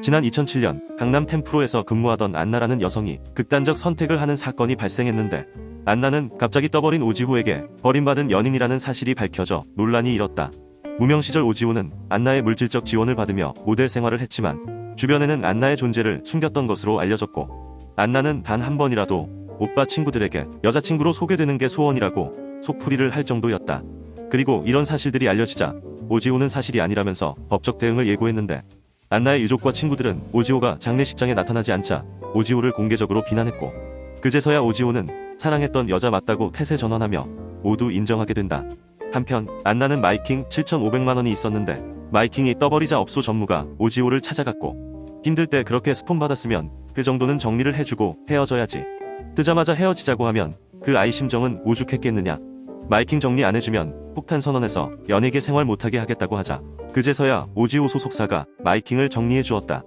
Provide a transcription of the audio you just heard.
지난 2007년 강남 템프로에서 근무하던 안나라는 여성이 극단적 선택을 하는 사건이 발생했는데 안나는 갑자기 떠버린 오지호에게 버림받은 연인이라는 사실이 밝혀져 논란이 일었다. 무명 시절 오지호는 안나의 물질적 지원을 받으며 모델 생활을 했지만 주변에는 안나의 존재를 숨겼던 것으로 알려졌고 안나는 단 한 번이라도 오빠 친구들에게 여자친구로 소개되는 게 소원이라고 속풀이를 할 정도였다. 그리고 이런 사실들이 알려지자 오지호는 사실이 아니라면서 법적 대응을 예고했는데 안나의 유족과 친구들은 오지호가 장례식장에 나타나지 않자 오지호를 공개적으로 비난했고 그제서야 오지호는 사랑했던 여자 맞다고 태세 전환하며 모두 인정하게 된다. 한편 안나는 마이킹 7,500만 원이 있었는데 마이킹이 떠버리자 업소 전무가 오지호를 찾아갔고 힘들 때 그렇게 스폰 받았으면 그 정도는 정리를 해주고 헤어져야지. 뜨자마자 헤어지자고 하면 그 아이 심정은 오죽했겠느냐. 마이킹 정리 안 해주면 폭탄 선언해서 연예계 생활 못하게 하겠다고 하자. 그제서야 오지호 소속사가 마이킹을 정리해 주었다.